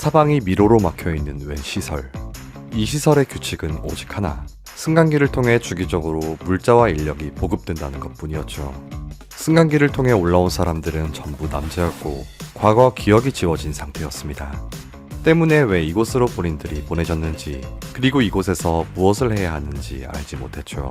사방이 미로로 막혀 있는 웬 시설. 이 시설의 규칙은 오직 하나. 승강기를 통해 주기적으로 물자와 인력이 보급된다는 것 뿐이었죠. 승강기를 통해 올라온 사람들은 전부 남자였고, 과거 기억이 지워진 상태였습니다. 때문에 왜 이곳으로 본인들이 보내졌는지, 그리고 이곳에서 무엇을 해야 하는지 알지 못했죠.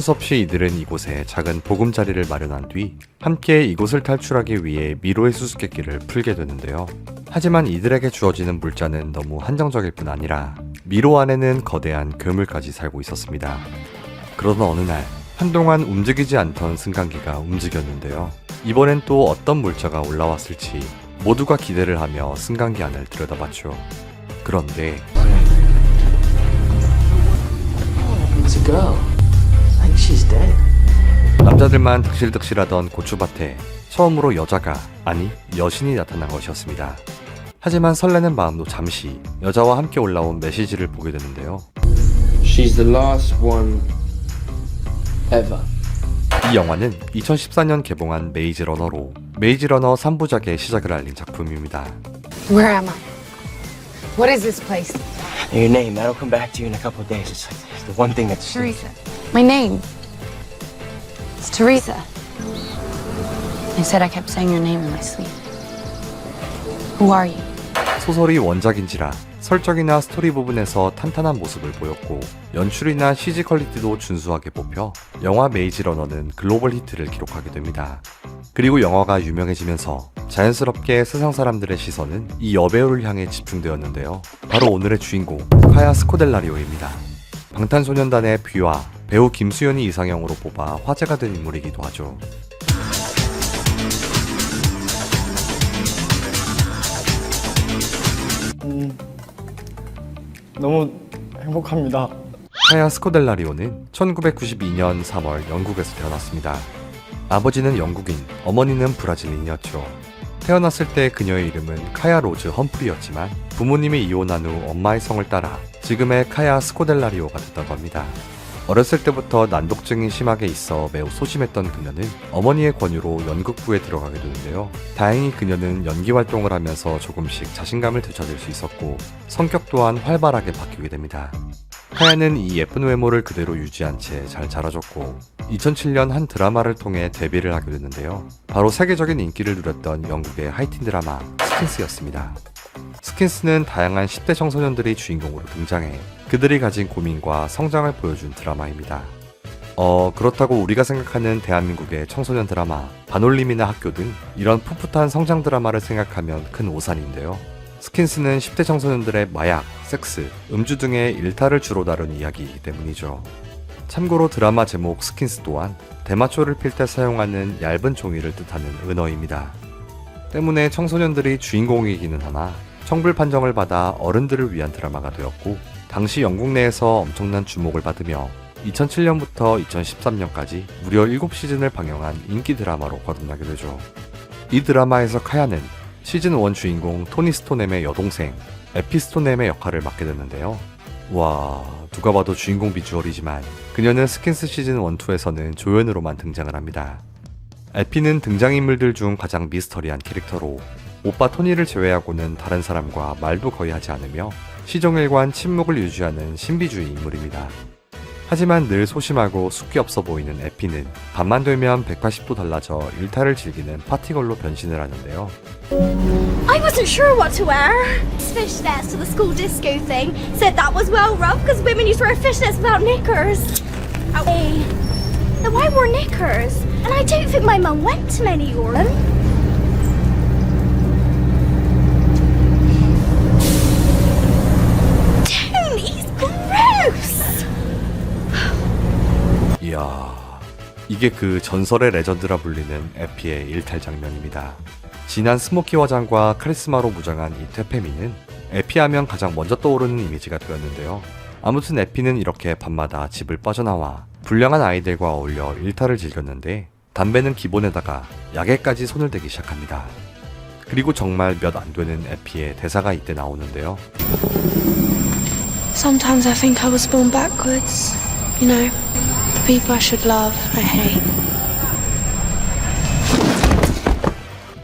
수 없이 이들은 이곳에 작은 보금자리를 마련한 뒤 함께 이곳을 탈출하기 위해 미로의 수수께끼를 풀게 되는데요. 하지만 이들에게 주어지는 물자는 너무 한정적일 뿐 아니라 미로 안에는 거대한 괴물까지 살고 있었습니다. 그러던 어느 날 한동안 움직이지 않던 승강기가 움직였는데요. 이번엔 또 어떤 물자가 올라왔을지 모두가 기대를 하며 승강기 안을 들여다봤죠. 그런데 It's a girl. She's dead. 남자들만 득실득실하던 고추밭에 처음으로 여자가 아니 여신이 나타난 것이었습니다. 하지만 설레는 마음도 잠시 여자와 함께 올라온 메시지를 보게 되는데요. She's the last one ever. 이 영화는 2014년 개봉한 메이즈 러너로 메이즈 러너 3부작의 시작을 알린 작품입니다. Where am I? What is this place? Your name, that'll come back to you in a couple of days. It's like the one thing that's. Teresa. My name. It's Teresa. They said I kept saying your name in my sleep. Who are you? 소설이 원작인지라 설정이나 스토리 부분에서 탄탄한 모습을 보였고 연출이나 CG 퀄리티도 준수하게 뽑혀 영화 메이즈 러너는 글로벌 히트를 기록하게 됩니다. 그리고 영화가 유명해지면서 자연스럽게 세상 사람들의 시선은 이 여배우를 향해 집중되었는데요. 바로 오늘의 주인공 카야 스코델라리오입니다. 방탄소년단의 뷔와 배우 김수현이 이상형으로 뽑아 화제가 된 인물이기도 하죠. 너무 행복합니다. 카야 스코델라리오는 1992년 3월 영국에서 태어났습니다. 아버지는 영국인, 어머니는 브라질인이었죠. 태어났을 때 그녀의 이름은 카야 로즈 험프리였지만 부모님이 이혼한 후 엄마의 성을 따라 지금의 카야 스코델라리오가 됐다고 합니다. 어렸을 때부터 난독증이 심하게 있어 매우 소심했던 그녀는 어머니의 권유로 연극부에 들어가게 되는데요. 다행히 그녀는 연기 활동을 하면서 조금씩 자신감을 되찾을 수 있었고 성격 또한 활발하게 바뀌게 됩니다. 카야는 이 예쁜 외모를 그대로 유지한 채 잘 자라줬고 2007년 한 드라마를 통해 데뷔를 하게 됐는데요. 바로 세계적인 인기를 누렸던 영국의 하이틴 드라마 스킨스였습니다. 스킨스는 다양한 10대 청소년들이 주인공으로 등장해 그들이 가진 고민과 성장을 보여준 드라마입니다. 어, 그렇다고 우리가 생각하는 대한민국의 청소년 드라마, 반올림이나 학교 등 이런 풋풋한 성장 드라마를 생각하면 큰 오산인데요. 스킨스는 10대 청소년들의 마약, 섹스, 음주 등의 일탈을 주로 다룬 이야기이기 때문이죠. 참고로 드라마 제목 스킨스 또한 대마초를 필 때 사용하는 얇은 종이를 뜻하는 은어입니다. 때문에 청소년들이 주인공이기는 하나 청불 판정을 받아 어른들을 위한 드라마가 되었고 당시 영국 내에서 엄청난 주목을 받으며 2007년부터 2013년까지 무려 7시즌을 방영한 인기 드라마로 거듭나게 되죠. 이 드라마에서 카야는 시즌 1 주인공 토니 스토넴의 여동생 에피 스토넴의 역할을 맡게 됐는데요. 와, 누가 봐도 주인공 비주얼이지만 그녀는 스킨스 시즌 1, 2에서는 조연으로만 등장을 합니다. 에피는 등장인물들 중 가장 미스터리한 캐릭터로 오빠 토니를 제외하고는 다른 사람과 말도 거의 하지 않으며 시종일관 침묵을 유지하는 신비주의 인물입니다. 하지만 늘 소심하고 숙기 없어 보이는 에피는 밤만 되면 180도 달라져 일탈을 즐기는 파티걸로 변신을 하는데요. I wasn't sure what to wear. Fishnets to the school disco thing said that was well rough because women used to wear fishnets without knickers. Hey, now I wore knickers, and I don't think my mum went to many of them. 이게 그 전설의 레전드라 불리는 에피의 일탈 장면입니다. 진한 스모키 화장과 카리스마로 무장한 이 퇴페미는 에피하면 가장 먼저 떠오르는 이미지가 되었는데요. 아무튼 에피는 이렇게 밤마다 집을 빠져나와 불량한 아이들과 어울려 일탈을 즐겼는데 담배는 기본에다가 약에까지 손을 대기 시작합니다. 그리고 정말 몇 안 되는 에피의 대사가 이때 나오는데요. Sometimes I think I was born backwards. You know,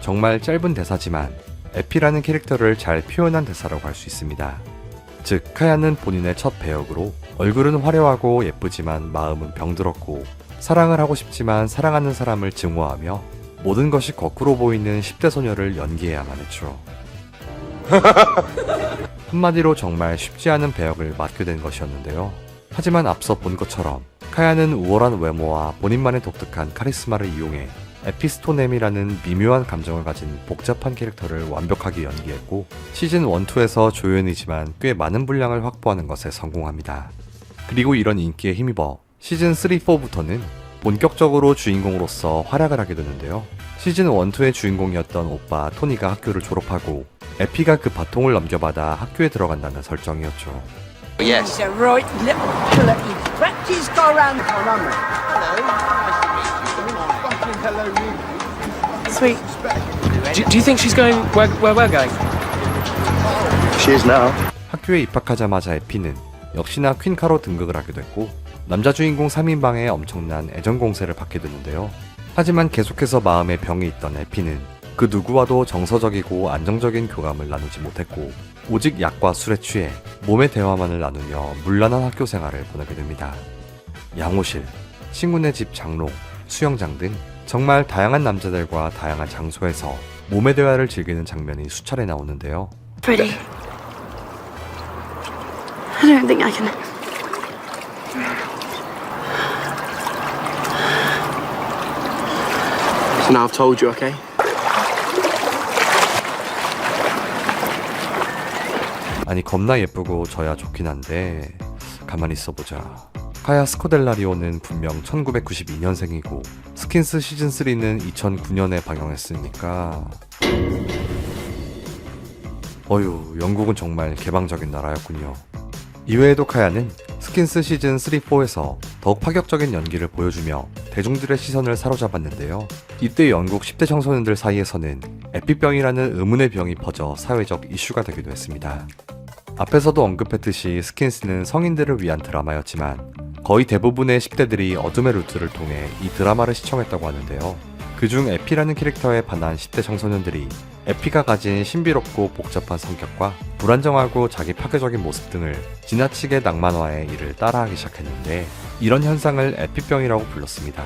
정말 짧은 대사지만 에피라는 캐릭터를 잘 표현한 대사라고 할 수 있습니다. 즉, 카야는 본인의 첫 배역으로 얼굴은 화려하고 예쁘지만 마음은 병들었고 사랑을 하고 싶지만 사랑하는 사람을 증오하며 모든 것이 거꾸로 보이는 10대 소녀를 연기해야만 했죠. 한마디로 정말 쉽지 않은 배역을 맡게 된 것이었는데요. 하지만 앞서 본 것처럼 카야는 우월한 외모와 본인만의 독특한 카리스마를 이용해 에피스토넴이라는 미묘한 감정을 가진 복잡한 캐릭터를 완벽하게 연기했고 시즌 1, 2에서 조연이지만 꽤 많은 분량을 확보하는 것에 성공합니다. 그리고 이런 인기에 힘입어 시즌 3, 4부터는 본격적으로 주인공으로서 활약을 하게 되는데요. 시즌 1, 2의 주인공이었던 오빠 토니가 학교를 졸업하고 에피가 그 바통을 넘겨받아 학교에 들어간다는 설정이었죠. He's a right little pillar. He's wrapped his go around the corner. Sweet. Do, do you think she's going where, where we're going? 학교에 입학하자마자 에피는 역시나 퀸카로 등극을 하게 됐고 남자 주인공 3인방에 엄청난 애정 공세를 받게 되는데요. 하지만 계속해서 마음에 병이 있던 에피는 그 누구와도 정서적이고 안정적인 교감을 나누지 못했고 오직 약과 술에 취해 몸의 대화만을 나누며 물란한 학교 생활을 보내게 됩니다. 양호실, 친구네 집 장롱, 수영장 등 정말 다양한 남자들과 다양한 장소에서 몸의 대화를 즐기는 장면이 수차례 나오는데요. Freddie. I don't think I can. So now I've told you, okay? 아니 겁나 예쁘고 저야 좋긴 한데 가만히 있어보자 카야 스코델라리오는 분명 1992년생이고 스킨스 시즌 3는 2009년에 방영했으니까 어휴 영국은 정말 개방적인 나라였군요 이외에도 카야는 스킨스 시즌 3, 4에서 더욱 파격적인 연기를 보여주며 대중들의 시선을 사로잡았는데요. 이때 영국 10대 청소년들 사이에서는 에피병이라는 의문의 병이 퍼져 사회적 이슈가 되기도 했습니다. 앞에서도 언급했듯이 스킨스는 성인들을 위한 드라마였지만 거의 대부분의 10대들이 어둠의 루트를 통해 이 드라마를 시청했다고 하는데요. 그중 에피라는 캐릭터에 반한 10대 청소년들이 에피가 가진 신비롭고 복잡한 성격과 불안정하고 자기 파괴적인 모습 등을 지나치게 낭만화해 이를 따라하기 시작했는데 이런 현상을 에피병이라고 불렀습니다.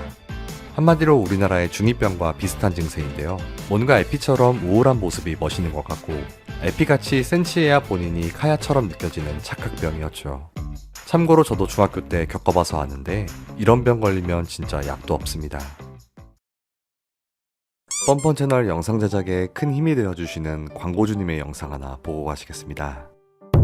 한마디로 우리나라의 중2병과 비슷한 증세인데요. 뭔가 에피처럼 우울한 모습이 멋있는 것 같고 에피같이 센치해야 본인이 카야처럼 느껴지는 착각병이었죠. 참고로 저도 중학교 때 겪어봐서 아는데 이런 병 걸리면 진짜 약도 없습니다. 뻔뻔 채널 영상 제작에 큰 힘이 되어주시는 광고주님의 영상 하나 보고 가시겠습니다.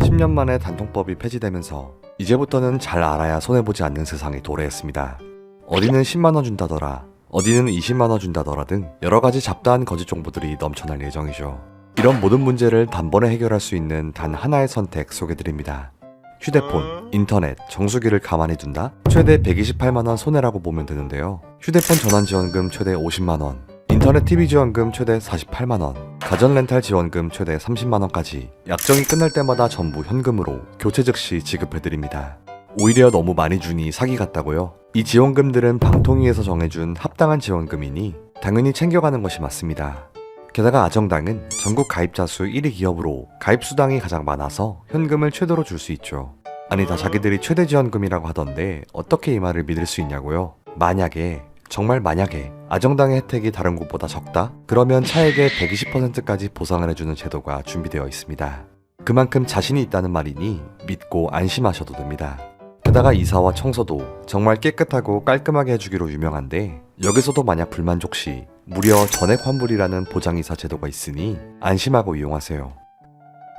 10년 만에 단통법이 폐지되면서 이제부터는 잘 알아야 손해보지 않는 세상이 도래했습니다. 어디는 10만원 준다더라, 어디는 20만원 준다더라 등 여러가지 잡다한 거짓 정보들이 넘쳐날 예정이죠. 이런 모든 문제를 단번에 해결할 수 있는 단 하나의 선택 소개드립니다. 휴대폰, 인터넷, 정수기를 가만히 둔다? 최대 128만원 손해라고 보면 되는데요. 휴대폰 전환 지원금 최대 50만원, 인터넷 TV 지원금 최대 48만원, 가전 렌탈 지원금 최대 30만원까지 약정이 끝날 때마다 전부 현금으로 교체 즉시 지급해드립니다. 오히려 너무 많이 주니 사기 같다고요? 이 지원금들은 방통위에서 정해준 합당한 지원금이니 당연히 챙겨가는 것이 맞습니다. 게다가 아정당은 전국 가입자 수 1위 기업으로 가입 수당이 가장 많아서 현금을 최대로 줄 수 있죠. 아니 다 자기들이 최대 지원금이라고 하던데 어떻게 이 말을 믿을 수 있냐고요? 만약에 정말 만약에 아정당의 혜택이 다른 곳보다 적다? 그러면 차액의 120%까지 보상을 해주는 제도가 준비되어 있습니다. 그만큼 자신이 있다는 말이니 믿고 안심하셔도 됩니다. 게다가 이사와 청소도 정말 깨끗하고 깔끔하게 해주기로 유명한데 여기서도 만약 불만족 시 무려 전액 환불이라는 보장이사 제도가 있으니 안심하고 이용하세요.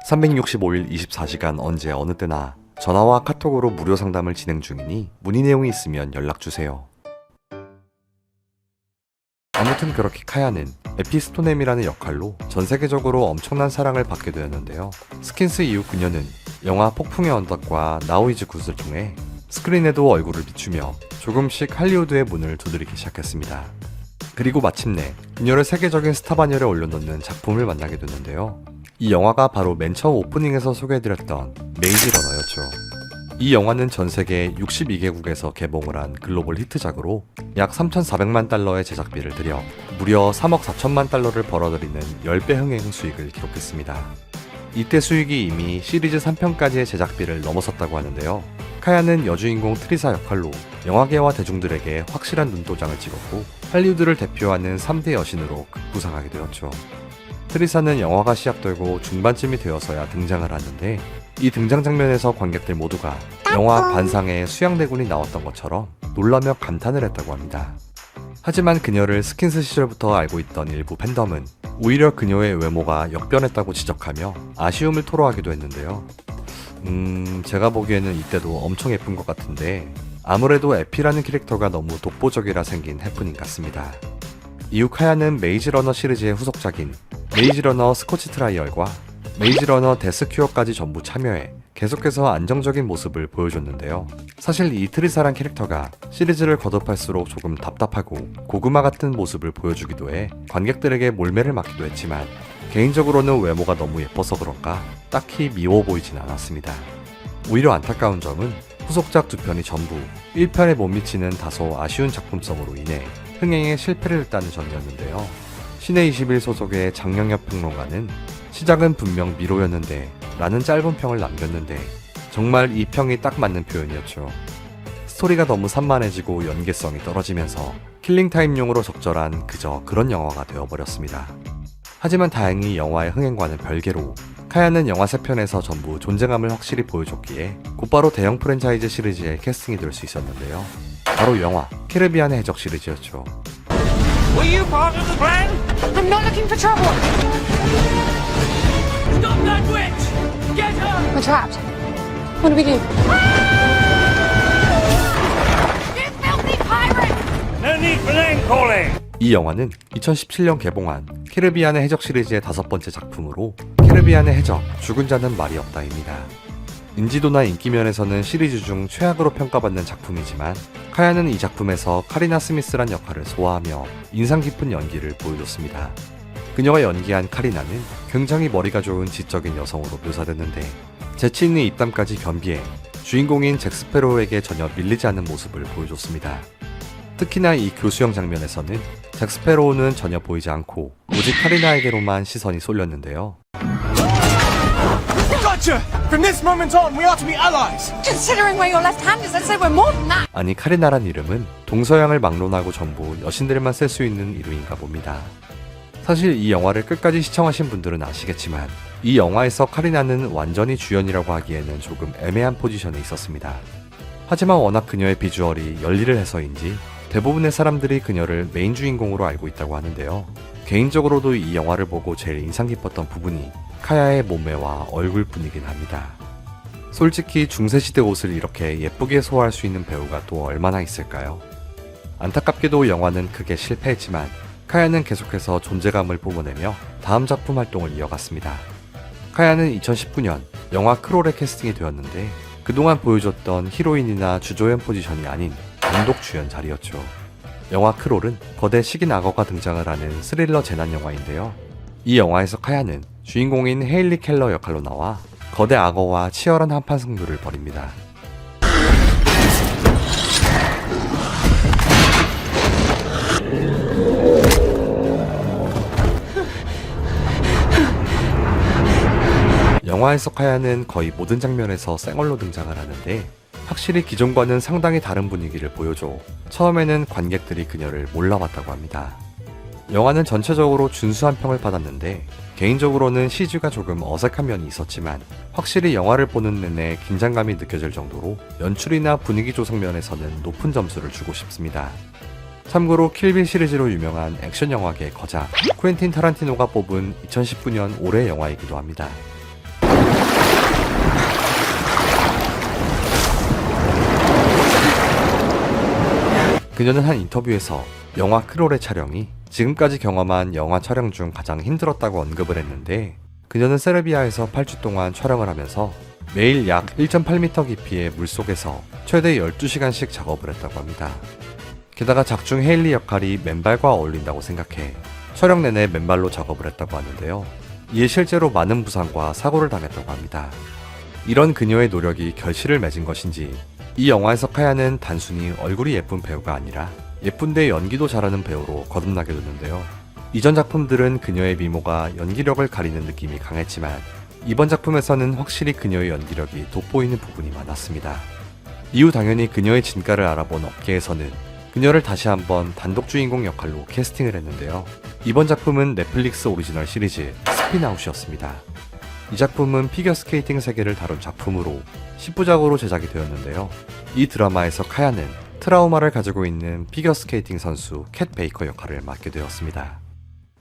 365일 24시간 언제 어느 때나 전화와 카톡으로 무료 상담을 진행 중이니 문의 내용이 있으면 연락 주세요. 아무튼 그렇게 카야는 에피스토넴이라는 역할로 전 세계적으로 엄청난 사랑을 받게 되었는데요. 스킨스 이후 그녀는 영화 폭풍의 언덕과 나우이즈 굿을 통해 스크린에도 얼굴을 비추며 조금씩 할리우드의 문을 두드리기 시작했습니다. 그리고 마침내 그녀를 세계적인 스타 반열에 올려놓는 작품을 만나게 됐는데요. 이 영화가 바로 맨 처음 오프닝에서 소개해드렸던 메이즈 러너였죠. 이 영화는 전 세계 62개국에서 개봉을 한 글로벌 히트작으로 약 3,400만 달러의 제작비를 들여 무려 3억 4천만 달러를 벌어들이는 10배 흥행 수익을 기록했습니다. 이때 수익이 이미 시리즈 3편까지의 제작비를 넘어섰다고 하는데요. 카야는 여주인공 트리사 역할로 영화계와 대중들에게 확실한 눈도장을 찍었고 할리우드를 대표하는 3대 여신으로 급부상하게 되었죠. 트리사는 영화가 시작되고 중반쯤이 되어서야 등장을 하는데 이 등장 장면에서 관객들 모두가 영화 관상에 수양대군이 나왔던 것처럼 놀라며 감탄을 했다고 합니다. 하지만 그녀를 스킨스 시절부터 알고 있던 일부 팬덤은 오히려 그녀의 외모가 역변했다고 지적하며 아쉬움을 토로하기도 했는데요. 음, 제가 보기에는 이때도 엄청 예쁜 것 같은데 아무래도 에피라는 캐릭터가 너무 독보적이라 생긴 해프닝 같습니다. 이후 카야는 메이즈러너 시리즈의 후속작인 메이즈러너 스코치 트라이얼과 메이즈러너 데스큐어까지 전부 참여해 계속해서 안정적인 모습을 보여줬는데요. 사실 이 트리사란 캐릭터가 시리즈를 거듭할수록 조금 답답하고 고구마 같은 모습을 보여주기도 해 관객들에게 몰매를 맞기도 했지만 개인적으로는 외모가 너무 예뻐서 그런가 딱히 미워 보이진 않았습니다. 오히려 안타까운 점은 후속작 두 편이 전부 1편에 못 미치는 다소 아쉬운 작품성으로 인해 흥행에 실패를 했다는 점이었는데요. 신의 21 소속의 장영엽 평론가는 시작은 분명 미로였는데 라는 짧은 평을 남겼는데 정말 이 평이 딱 맞는 표현이었죠. 스토리가 너무 산만해지고 연계성이 떨어지면서 킬링타임용으로 적절한 그저 그런 영화가 되어버렸습니다. 하지만 다행히 영화의 흥행과는 별개로 카야는 영화 3편에서 전부 존재감을 확실히 보여줬기에 곧바로 대형 프랜차이즈 시리즈에 캐스팅이 될 수 있었는데요. 바로 영화 캐리비안의 해적 시리즈였죠. Were you part of the plan? I'm not looking for trouble. That witch! Get her! We're trapped. What do we do? You filthy pirate! No need for name calling! 이 영화는 2017년 개봉한 캐리비안의 해적 시리즈의 다섯 번째 작품으로 캐리비안의 해적 죽은 자는 말이 없다입니다. 인지도나 인기 면에서는 시리즈 중 최악으로 평가받는 작품이지만 카야는 이 작품에서 카리나 스미스란 역할을 소화하며 인상 깊은 연기를 보여줬습니다. 그녀가 연기한 카리나는 굉장히 머리가 좋은 지적인 여성으로 묘사됐는데 재치 있는 입담까지 겸비해 주인공인 잭스페로에게 전혀 밀리지 않는 모습을 보여줬습니다. 특히나 이 교수형 장면에서는 잭스페로우는 전혀 보이지 않고 오직 카리나에게로만 시선이 쏠렸는데요. 아니 카리나란 이름은 동서양을 막론하고 전부 여신들만 쓸 수 있는 이름인가 봅니다. 사실 이 영화를 끝까지 시청하신 분들은 아시겠지만 이 영화에서 카리나는 완전히 주연이라고 하기에는 조금 애매한 포지션에 있었습니다. 하지만 워낙 그녀의 비주얼이 열일을 해서인지 대부분의 사람들이 그녀를 메인 주인공으로 알고 있다고 하는데요. 개인적으로도 이 영화를 보고 제일 인상 깊었던 부분이 카야의 몸매와 얼굴뿐이긴 합니다. 솔직히 중세시대 옷을 이렇게 예쁘게 소화할 수 있는 배우가 또 얼마나 있을까요? 안타깝게도 영화는 크게 실패했지만 카야는 계속해서 존재감을 뿜어내며 다음 작품 활동을 이어갔습니다. 카야는 2019년 영화 크롤에 캐스팅이 되었는데 그동안 보여줬던 히로인이나 주조연 포지션이 아닌 단독 주연 자리였죠. 영화 크롤은 거대 식인 악어가 등장을 하는 스릴러 재난 영화인데요. 이 영화에서 카야는 주인공인 헤일리 켈러 역할로 나와 거대 악어와 치열한 한판 승부를 벌입니다. 영화에서 카야는 거의 모든 장면에서 쌩얼로 등장을 하는데 확실히 기존과는 상당히 다른 분위기를 보여줘 처음에는 관객들이 그녀를 몰라봤다고 합니다. 영화는 전체적으로 준수한 평을 받았는데 개인적으로는 CG가 조금 어색한 면이 있었지만 확실히 영화를 보는 내내 긴장감이 느껴질 정도로 연출이나 분위기 조성 면에서는 높은 점수를 주고 싶습니다. 참고로 킬빌 시리즈로 유명한 액션 영화계 거장 쿠엔틴 타란티노가 뽑은 2019년 올해 영화이기도 합니다. 그녀는 한 인터뷰에서 영화 크롤의 촬영이 지금까지 경험한 영화 촬영 중 가장 힘들었다고 언급을 했는데 그녀는 세르비아에서 8주 동안 촬영을 하면서 매일 약 1.8m 깊이의 물속에서 최대 12시간씩 작업을 했다고 합니다. 게다가 작중 헤일리 역할이 맨발과 어울린다고 생각해 촬영 내내 맨발로 작업을 했다고 하는데요. 이에 실제로 많은 부상과 사고를 당했다고 합니다. 이런 그녀의 노력이 결실을 맺은 것인지 이 영화에서 카야는 단순히 얼굴이 예쁜 배우가 아니라 예쁜데 연기도 잘하는 배우로 거듭나게 됐는데요. 이전 작품들은 그녀의 미모가 연기력을 가리는 느낌이 강했지만 이번 작품에서는 확실히 그녀의 연기력이 돋보이는 부분이 많았습니다. 이후 당연히 그녀의 진가를 알아본 업계에서는 그녀를 다시 한번 단독 주인공 역할로 캐스팅을 했는데요. 이번 작품은 넷플릭스 오리지널 시리즈 스피나웃이었습니다. 이 작품은 피겨스케이팅 세계를 다룬 작품으로 10부작으로 제작이 되었는데요. 이 드라마에서 카야는 트라우마를 가지고 있는 피겨스케이팅 선수 캣 베이커 역할을 맡게 되었습니다.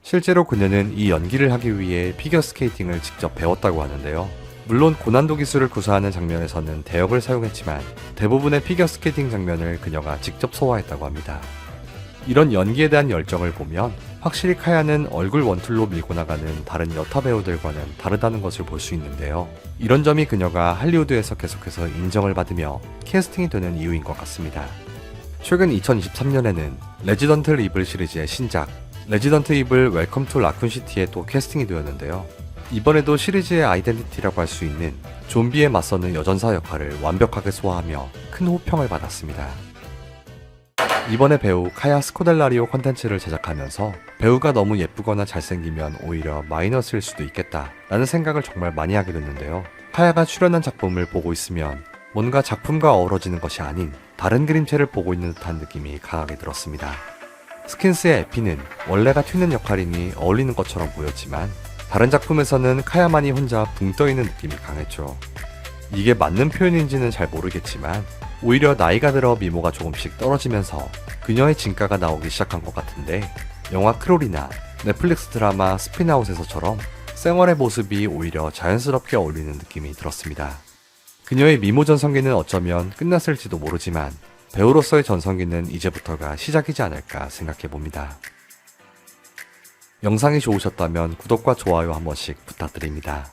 실제로 그녀는 이 연기를 하기 위해 피겨스케이팅을 직접 배웠다고 하는데요. 물론 고난도 기술을 구사하는 장면에서는 대역을 사용했지만 대부분의 피겨스케이팅 장면을 그녀가 직접 소화했다고 합니다. 이런 연기에 대한 열정을 보면 확실히 카야는 얼굴 원툴로 밀고 나가는 다른 여타 배우들과는 다르다는 것을 볼 수 있는데요. 이런 점이 그녀가 할리우드에서 계속해서 인정을 받으며 캐스팅이 되는 이유인 것 같습니다. 최근 2023년에는 레지던트 이블 시리즈의 신작 레지던트 이블 웰컴 투 라쿤 시티에 또 캐스팅이 되었는데요. 이번에도 시리즈의 아이덴티티라고 할 수 있는 좀비에 맞서는 여전사 역할을 완벽하게 소화하며 큰 호평을 받았습니다. 이번에 배우 카야 스코델라리오 컨텐츠를 제작하면서 배우가 너무 예쁘거나 잘생기면 오히려 마이너스일 수도 있겠다 라는 생각을 정말 많이 하게 됐는데요. 카야가 출연한 작품을 보고 있으면 뭔가 작품과 어우러지는 것이 아닌 다른 그림체를 보고 있는 듯한 느낌이 강하게 들었습니다. 스킨스의 에피는 원래가 튀는 역할이니 어울리는 것처럼 보였지만 다른 작품에서는 카야만이 혼자 붕 떠있는 느낌이 강했죠. 이게 맞는 표현인지는 잘 모르겠지만 오히려 나이가 들어 미모가 조금씩 떨어지면서 그녀의 진가가 나오기 시작한 것 같은데 영화 크롤이나 넷플릭스 드라마 스피나웃에서처럼 생활의 모습이 오히려 자연스럽게 어울리는 느낌이 들었습니다. 그녀의 미모 전성기는 어쩌면 끝났을지도 모르지만 배우로서의 전성기는 이제부터가 시작이지 않을까 생각해 봅니다. 영상이 좋으셨다면 구독과 좋아요 한 번씩 부탁드립니다.